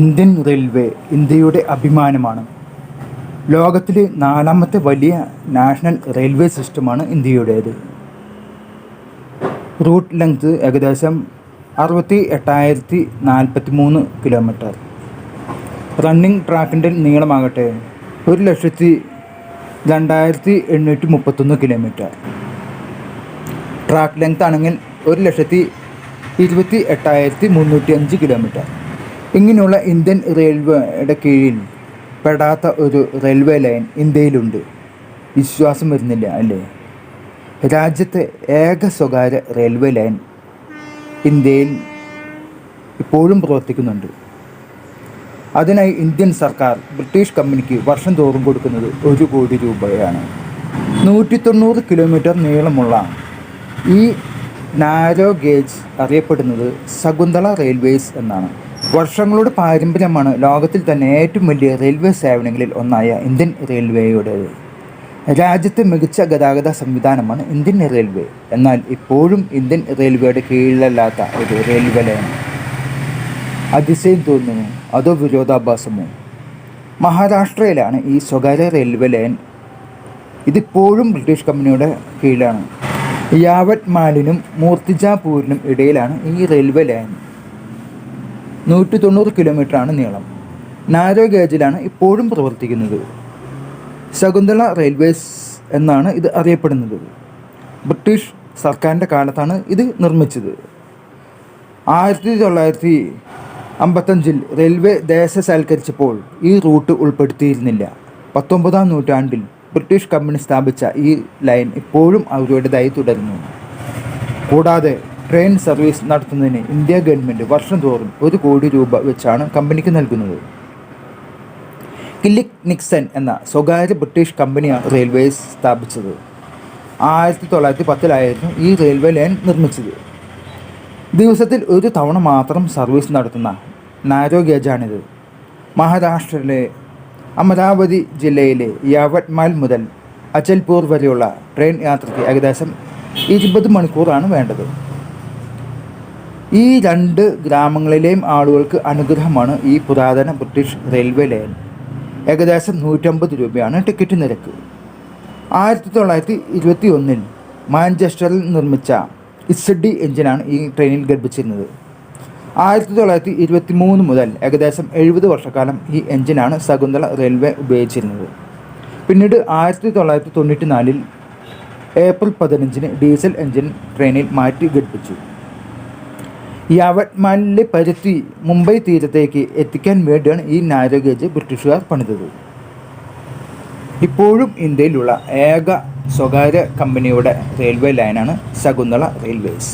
Indian railway ഇന്ത്യയുടെ അഭിമാനമാണ്. ലോകത്തിലെ നാലാമത്തെ വലിയ നാഷണൽ റെയിൽവേ സിസ്റ്റമാണ് ഇന്ത്യയുടേത്. റൂട്ട് ലെങ്ത് ഏകദേശം അറുപത്തി എട്ടായിരത്തി നാൽപ്പത്തി മൂന്ന് കിലോമീറ്റർ. റണ്ണിംഗ് ട്രാക്കിന്റെ നീളമാകട്ടെ ഒരു ലക്ഷത്തി രണ്ടായിരത്തി എണ്ണൂറ്റി മുപ്പത്തൊന്ന് കിലോമീറ്റർ. ട്രാക്ക് ലെങ്ത് ആണെങ്കിൽ ഒരു ലക്ഷത്തി ഇരുപത്തി എട്ടായിരത്തി മുന്നൂറ്റി അഞ്ച് കിലോമീറ്റർ. ഇങ്ങനെയുള്ള ഇന്ത്യൻ റെയിൽവേയുടെ കീഴിൽ പെടാത്ത ഒരു റെയിൽവേ ലൈൻ ഇന്ത്യയിലുണ്ട്. വിശ്വാസം വരുന്നില്ല അല്ലേ? രാജ്യത്തെ ഏക സ്വകാര്യ റെയിൽവേ ലൈൻ ഇന്ത്യയിൽ ഇപ്പോഴും പ്രവർത്തിക്കുന്നുണ്ട്. അതിനായി ഇന്ത്യൻ സർക്കാർ ബ്രിട്ടീഷ് കമ്പനിക്ക് വർഷം തോറും കൊടുക്കുന്നത് ഒരു കോടി രൂപയാണ്. നൂറ്റി തൊണ്ണൂറ് കിലോമീറ്റർ നീളമുള്ള ഈ നാരോ ഗേജ് അറിയപ്പെടുന്നത് ശകുന്തള റെയിൽവേസ് എന്നാണ്. വർഷങ്ങളുടെ പാരമ്പര്യമാണ് ലോകത്തിൽ തന്നെ ഏറ്റവും വലിയ റെയിൽവേ സേവനങ്ങളിൽ ഒന്നായ ഇന്ത്യൻ റെയിൽവേയുടേത് രാജ്യത്തെ മികച്ച ഗതാഗത സംവിധാനമാണ് ഇന്ത്യൻ റെയിൽവേ. എന്നാൽ ഇപ്പോഴും ഇന്ത്യൻ റെയിൽവേയുടെ കീഴിലല്ലാത്ത ഒരു റെയിൽവേ ലൈൻ. അതിശയം തോന്നുന്നു അതോ വിരോധാഭാസമോ? മഹാരാഷ്ട്രയിലാണ് ഈ സ്വകാര്യ റെയിൽവേ ലൈൻ. ഇതിപ്പോഴും ബ്രിട്ടീഷ് കമ്പനിയുടെ കീഴിലാണ്. യാവത് മാലിനും മൂർത്തിജാപൂരിനും ഇടയിലാണ് ഈ റെയിൽവേ ലൈൻ. നൂറ്റി തൊണ്ണൂറ് കിലോമീറ്ററാണ് നീളം. നാരോ ഗേജിലാണ് ഇപ്പോഴും പ്രവർത്തിക്കുന്നത്. ശകുന്തള റെയിൽവേസ് എന്നാണ് ഇത് അറിയപ്പെടുന്നത്. ബ്രിട്ടീഷ് സർക്കാരിന്റെ കാലത്താണ് ഇത് നിർമ്മിച്ചത്. ആയിരത്തി തൊള്ളായിരത്തി അമ്പത്തഞ്ചിൽ റെയിൽവേ ദേശസാൽക്കരിച്ചപ്പോൾ ഈ റൂട്ട് ഉൾപ്പെടുത്തിയിരുന്നില്ല. പത്തൊമ്പതാം നൂറ്റാണ്ടിൽ ബ്രിട്ടീഷ് കമ്പനി സ്ഥാപിച്ച ഈ ലൈൻ ഇപ്പോഴും അവരുടേതായി തുടരുന്നു. കൂടാതെ ട്രെയിൻ സർവീസ് നടത്തുന്നതിന് ഇന്ത്യ ഗവൺമെന്റ് വർഷം തോറും ഒരു കോടി രൂപ വെച്ചാണ് കമ്പനിക്ക് നൽകുന്നത്. കില്ലിക് നിക്സൺ എന്ന സ്വകാര്യ ബ്രിട്ടീഷ് കമ്പനിയാണ് റെയിൽവേസ് സ്ഥാപിച്ചത്. ആയിരത്തി തൊള്ളായിരത്തി പത്തിലായിരുന്നു ഈ റെയിൽവേ ലൈൻ നിർമ്മിച്ചത്. ദിവസത്തിൽ ഒരു തവണ മാത്രം സർവീസ് നടത്തുന്ന നാരോ ഗേജാണിത് മഹാരാഷ്ട്രയിലെ അമരാവതി ജില്ലയിലെ യാവത്മാൽ മുതൽ അചൽപൂർ വരെയുള്ള ട്രെയിൻ യാത്രയ്ക്ക് ഏകദേശം ഇരുപത് മണിക്കൂറാണ് വേണ്ടത്. ഈ രണ്ട് ഗ്രാമങ്ങളിലെയും ആളുകൾക്ക് അനുഗ്രഹമാണ് ഈ പുരാതന ബ്രിട്ടീഷ് റെയിൽവേ ലൈൻ. ഏകദേശം നൂറ്റമ്പത് രൂപയാണ് ടിക്കറ്റ് നിരക്ക്. ആയിരത്തി തൊള്ളായിരത്തി ഇരുപത്തി ഒന്നിൽ മാഞ്ചസ്റ്ററിൽ നിർമ്മിച്ച ഇസഡ് എഞ്ചിനാണ് ഈ ട്രെയിനിൽ ഘടിപ്പിച്ചിരുന്നത്. ആയിരത്തി തൊള്ളായിരത്തി ഇരുപത്തി മൂന്ന് മുതൽ ഏകദേശം എഴുപത് വർഷക്കാലം ഈ എഞ്ചിനാണ് ശകുന്തള റെയിൽവേ ഉപയോഗിച്ചിരുന്നത്. പിന്നീട് ആയിരത്തി തൊള്ളായിരത്തി തൊണ്ണൂറ്റി നാലിൽ ഏപ്രിൽ പതിനഞ്ചിന് ഡീസൽ എഞ്ചിൻ ട്രെയിനിൽ മാറ്റി ഘടിപ്പിച്ചു. യാവത്മാലിലെ പരുത്തി മുംബൈ തീരത്തേക്ക് എത്തിക്കാൻ വേണ്ടിയാണ് ഈ നാരോ ഗേജ് ബ്രിട്ടീഷുകാർ പണിതത്. ഇപ്പോഴും ഇന്ത്യയിലുള്ള ഏക സ്വകാര്യ കമ്പനിയുടെ റെയിൽവേ ലൈനാണ് ശകുന്തള റെയിൽവേസ്.